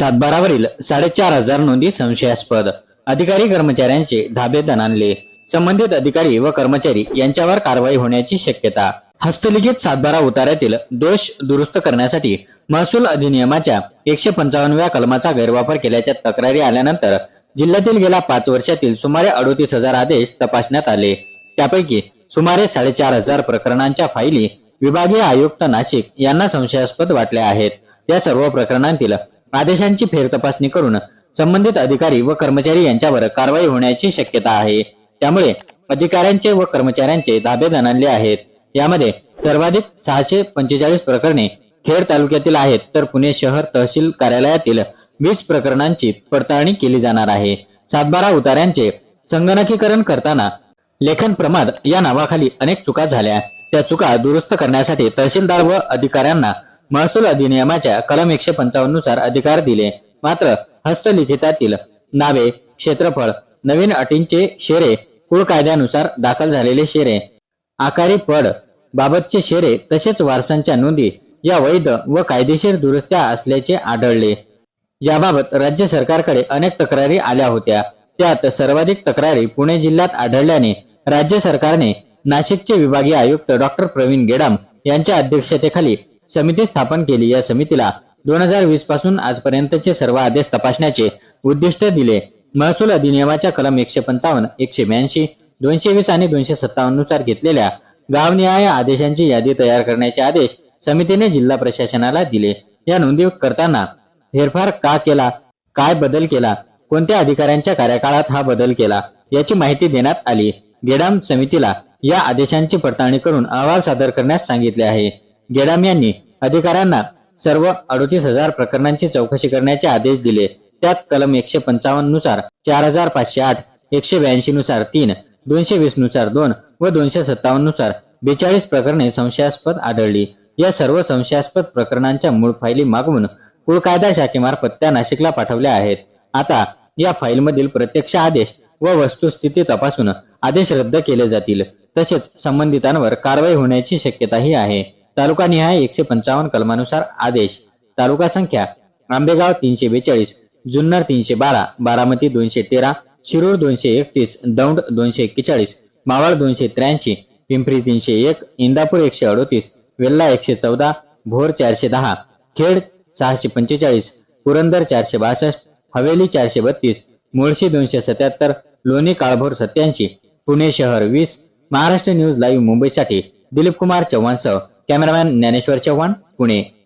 सातबारावरील साडेचार हजार नोंदी संशयास्पद. अधिकारी कर्मचाऱ्यांचे धाबे दणाणले. संबंधित अधिकारी व कर्मचारी यांच्यावर कारवाई होण्याची शक्यता. हस्तलिखित सातबारा उतार्यातील दोष दुरुस्त करण्यासाठी महसूल अधिनियमाच्या एकशे पंचावन्नव्या कलमाचा गैरवापर केल्याच्या तक्रारी आल्यानंतर जिल्ह्यातील गेल्या पाच वर्षातील सुमारे अडोतीस हजार आदेश तपासण्यात आले. त्यापैकी सुमारे साडेचार हजार प्रकरणांच्या फायली विभागीय आयुक्त नाशिक यांना संशयास्पद वाटल्या आहेत. या सर्व प्रकरणांतील आदेशांची फेरतपासणी करून संबंधित अधिकारी व कर्मचारी यांच्यावर कारवाई होण्याची शक्यता आहे. त्यामुळे अधिकाऱ्यांचे व कर्मचाऱ्यांचे दाबे दणाणले आहेत. यामध्ये सर्वाधिक सहाशे पंचेचाळीस प्रकरणे खेड तालुक्यातील आहेत तर पुणे शहर तहसील कार्यालयातील वीस प्रकरणांची पडताळणी केली जाणार आहे. सातबारा उतार्यांचे संगणकीकरण करताना लेखन प्रमाद या नावाखाली अनेक चुका झाल्या. त्या चुका दुरुस्त करण्यासाठी तहसीलदार व अधिकाऱ्यांना महसूल अधिनियमाच्या कलम एकशे पंचावन्ननुसार अधिकार दिले. मात्र हस्तलिखितातील नावे क्षेत्रफळ नवीन अटींचे शेरे कुळ कायद्यानुसार दाखल झालेले शेरे आकारी पड बाबतचे शेरे तसेच वारसांच्या नोंदी या वैध व कायदेशीर दुरुस्त्या असल्याचे आढळले. याबाबत राज्य सरकारकडे अनेक तक्रारी आल्या होत्या. त्यात सर्वाधिक तक्रारी पुणे जिल्ह्यात आढळल्याने राज्य सरकारने नाशिकचे विभागीय आयुक्त डॉक्टर प्रवीण गेडाम यांच्या अध्यक्षतेखाली समिती स्थापन केली. या समितीला दोन हजार वीसपासून आजपर्यंतचे सर्व आदेश तपासण्याचे उद्दिष्ट दिले. महसूल अधिनियमाच्या कलम एकशे पंचावन्न एकशे ब्याऐंशी दोनशे वीस आणि दोनशे सत्तावन्ननुसार घेतलेल्या गावनिहाय आदेशांची यादी तयार करण्याचे आदेश समितीने जिल्हा प्रशासनाला दिले. या नोंदी करताना फेरफार का केला? काय बदल केला? कोणत्या अधिकाऱ्यांच्या कार्यकाळात हा बदल केला? याची माहिती देण्यात आली. गेडाम समितीला या आदेशांची पडताळणी करून अहवाल सादर करण्यास सांगितले आहे. गेडाम यांनी अधिकाऱ्यांना सर्व अडोतीस हजार प्रकरणांची चौकशी करण्याचे आदेश दिले. त्यात कलम एकशे पंचावन्ननुसार चार हजार पाचशे आठ एकशे ब्याऐंशी नुसार तीन दोनशे वीसनुसार दोन व दोनशे सत्तावन्ननुसार बेचाळीस प्रकरणे संशयास्पद आढळली. या सर्व संशयास्पद प्रकरणांच्या मूळ फायली मागवून कुळ कायदा शाखेमार्फत त्या नाशिकला पाठवल्या आहेत. आता या फाईलमधील प्रत्यक्ष आदेश व वस्तुस्थिती तपासून आदेश रद्द केले जातील. तसेच संबंधितांवर कारवाई होण्याची शक्यताही आहे. तालुका निहाय एकशे पंचावन्न कलमानुसार आदेश. तालुका संख्या आंबेगाव तीनशे बेचाळीस जुन्नर तीनशे बारा बारामती दोनशे तेरा शिरूर दोनशे एकतीस दौंड दोनशे एक्केचाळीस मावळ दोनशे त्र्याऐंशी पिंपरी तीनशे एक इंदापूर एकशे अडोतीस वेल्ला एकशे चौदा भोर चारशे दहा खेड सहाशे पंचेचाळीस पुरंदर चारशे बासष्ट हवेली चारशे बत्तीस मुळशी दोनशे सत्याहत्तर लोणी काळभोर सत्याऐंशी पुणे शहर वीस महाराष्ट्र न्यूज लाईव्ह मुंबईसाठी दिलीप कुमार चव्हाणसह कॅमेरामॅन ज्ञानेश्वर चव्हाण पुणे.